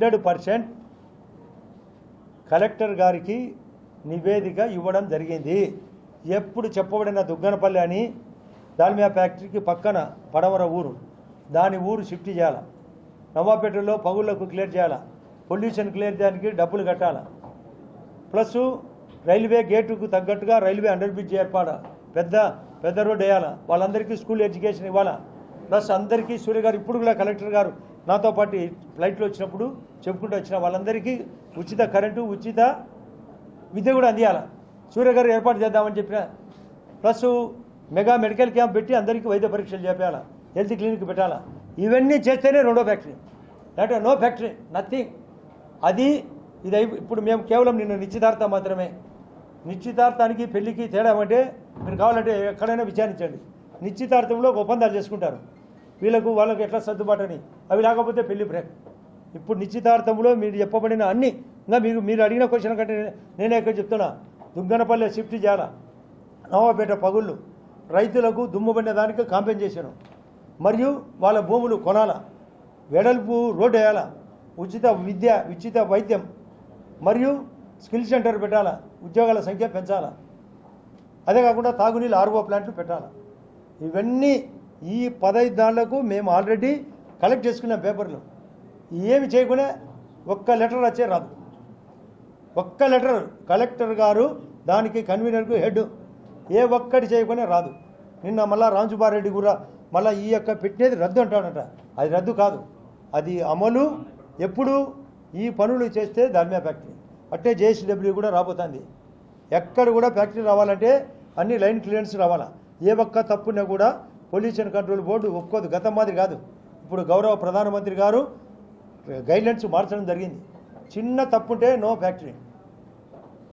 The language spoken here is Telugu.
హండ్రెడ్ పర్సెంట్ కలెక్టర్ గారికి నివేదిక ఇవ్వడం జరిగింది. ఎప్పుడు చెప్పబడిన దుగ్గనపల్లి అని దాల్మియా ఫ్యాక్టరీకి పక్కన పడవర ఊరు. దాని ఊరు షిఫ్ట్ చేయాలి. నవాపేటలో పగుళ్ళకు క్లియర్ చేయాలి. పొల్యూషన్ క్లియర్ చేయడానికి డబ్బులు కట్టాలి. ప్లస్ రైల్వే గేటుకు తగ్గట్టుగా రైల్వే అండర్ బ్రిడ్జ్ ఏర్పాటు పెద్ద పెద్ద రోడ్డు వేయాలి. వాళ్ళందరికీ స్కూల్ ఎడ్యుకేషన్ ఇవ్వాలా. ప్లస్ అందరికీ సూర్య గారు ఇప్పుడు కూడా కలెక్టర్ గారు నాతో పాటు ఫ్లైట్లో వచ్చినప్పుడు చెప్పుకుంటూ వచ్చిన వాళ్ళందరికీ ఉచిత కరెంటు ఉచిత విద్య కూడా అందియాల. సూర్య గారు ఏర్పాటు చేద్దామని చెప్పిన ప్లస్ మెగా మెడికల్ క్యాంప్ పెట్టి అందరికీ వైద్య పరీక్షలు చేపేయాలా హెల్త్ క్లినిక్ పెట్టాలా. ఇవన్నీ చేస్తేనే రెండో ఫ్యాక్టరీ. అంటే నో ఫ్యాక్టరీ నథింగ్ అది ఇది ఇప్పుడు మేము కేవలం నిన్న నిశ్చితార్థం మాత్రమే. నిశ్చితార్థానికి పెళ్ళికి తేడా అంటే మీరు కావాలంటే ఎక్కడైనా విచారించండి. నిశ్చితార్థంలో ఒప్పందాలు చేసుకుంటారు. వీళ్ళకు వాళ్ళకు ఎట్లా సర్దుబాటు అని? అవి లేకపోతే పెళ్ళి బ్రేక్. ఇప్పుడు నిశ్చితార్థంలో మీరు చెప్పబడిన అన్ని ఇంకా మీరు మీరు అడిగిన క్వశ్చన్ కంటే నేనే- ఇక్కడ చెప్తున్నా. దుగ్గనపల్లె షిఫ్ట్ చేయాల? నవాపేట పగుళ్ళు. రైతులకు దుమ్ముబడిన దానికి కాంపెన్సేషన్ మరియు వాళ్ళ భూములు కొనాల? వెడల్పు రోడ్డు వేయాలా? ఉచిత విద్య ఉచిత వైద్యం. మరియు స్కిల్ సెంటర్ పెట్టాలా? ఉద్యోగాల సంఖ్య పెంచాలా? అదే కాకుండా తాగునీళ్ళు ఆర్ఓ ప్లాంట్లు పెట్టాలా? ఇవన్నీ ఈ పదహైదు దాంట్లకు మేము ఆల్రెడీ కలెక్ట్ చేసుకున్నాం పేపర్లు ఏమి చేయకుండా ఒక్క లెటర్ వచ్చే రాదు. ఒక్క లెటర్ కలెక్టర్ గారు దానికి కన్వీనర్కు హెడ్ ఏ ఒక్కటి చేయకుండా రాదు. నిన్న మళ్ళా రాంజుబారెడ్డి కూడా మళ్ళీ ఈ యొక్క పెట్టినది రద్దు అంటాడట. అది రద్దు కాదు. అది అమలు ఎప్పుడు ఈ పనులు చేస్తే ధర్మ్యా ఫ్యాక్టరీ అట్టే జేసీడబ్ల్యూ కూడా రాబోతుంది. ఎక్కడ కూడా ఫ్యాక్టరీ రావాలంటే అన్ని లైన్ క్లియరెన్స్ రావాలా. ఏ ఒక్క తప్పున్నా కూడా పొల్యూషన్ కంట్రోల్ బోర్డు ఒప్పుకోదు. గతం మాదిరి కాదు. ఇప్పుడు గౌరవ ప్రధానమంత్రి గారు గైడ్లైన్స్ మార్చడం జరిగింది. చిన్న తప్పుంటే నో ఫ్యాక్టరీ